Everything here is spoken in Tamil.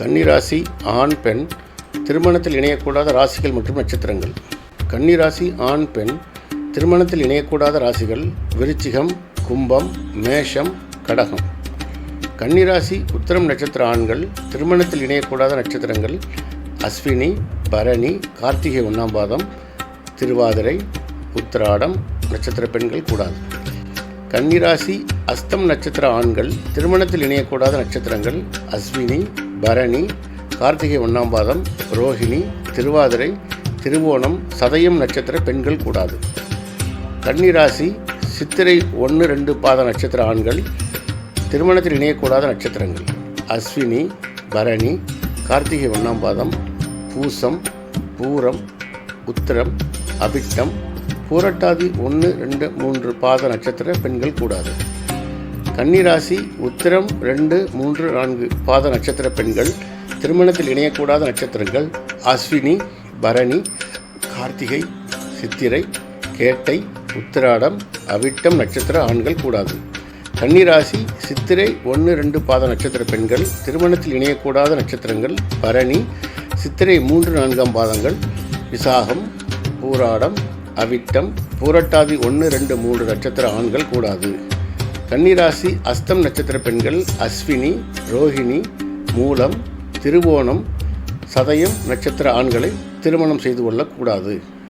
கன்னிராசி ஆண் பெண் திருமணத்தில் இணையக்கூடாத ராசிகள் மற்றும் நட்சத்திரங்கள். கன்னிராசி ஆண் பெண் திருமணத்தில் இணையக்கூடாத ராசிகள் விருச்சிகம் கும்பம் மேஷம் கடகம். கன்னிராசி உத்திரம் நட்சத்திர ஆண்கள் திருமணத்தில் இணையக்கூடாத நட்சத்திரங்கள் அஸ்வினி பரணி கார்த்திகை ஒன்றாம் பாதம் திருவாதிரை உத்திராடம் நட்சத்திர பெண்கள் கூடாது. கன்னிராசி அஸ்தம் நட்சத்திர ஆண்கள் திருமணத்தில் இணையக்கூடாத நட்சத்திரங்கள் அஸ்வினி பரணி கார்த்திகை ஒன்றாம் பாதம் ரோஹிணி திருவாதிரை திருவோணம் சதயம் நட்சத்திர பெண்கள் கூடாது. கன்னிராசி சித்திரை ஒன்று ரெண்டு பாத நட்சத்திர ஆண்கள் திருமணத்தில் இணையக்கூடாத நட்சத்திரங்கள். அஸ்வினி பரணி கார்த்திகை ஒன்றாம் பாதம் பூசம் பூரம் உத்திரம் அபிட்டம் பூரட்டாதி ஒன்று ரெண்டு மூன்று பாத நட்சத்திர பெண்கள் கூடாது. கன்னிராசி உத்திரம் ரெண்டு மூன்று நான்கு. பாத நட்சத்திர பெண்கள் திருமணத்தில் இணையக்கூடாத நட்சத்திரங்கள் அஸ்வினி பரணி கார்த்திகை சித்திரை கேட்டை உத்திராடம் அவிட்டம் நட்சத்திர ஆண்கள் கூடாது. கன்னிராசி சித்திரை ஒன்று ரெண்டு பாத நட்சத்திர பெண்கள் திருமணத்தில் இணையக்கூடாத நட்சத்திரங்கள் பரணி சித்திரை மூன்று நான்காம் பாதங்கள் விசாகம் பூராடம் அவிட்டம் பூரட்டாதி ஒன்று ரெண்டு மூன்று நட்சத்திர ஆண்கள் கூடாது. கன்னிராசி அஸ்தம் நட்சத்திர பெண்கள் அஸ்வினி ரோஹிணி மூலம் திருவோணம் சதயம் நட்சத்திர ஆண்களை திருமணம் செய்து கொள்ளக்கூடாது.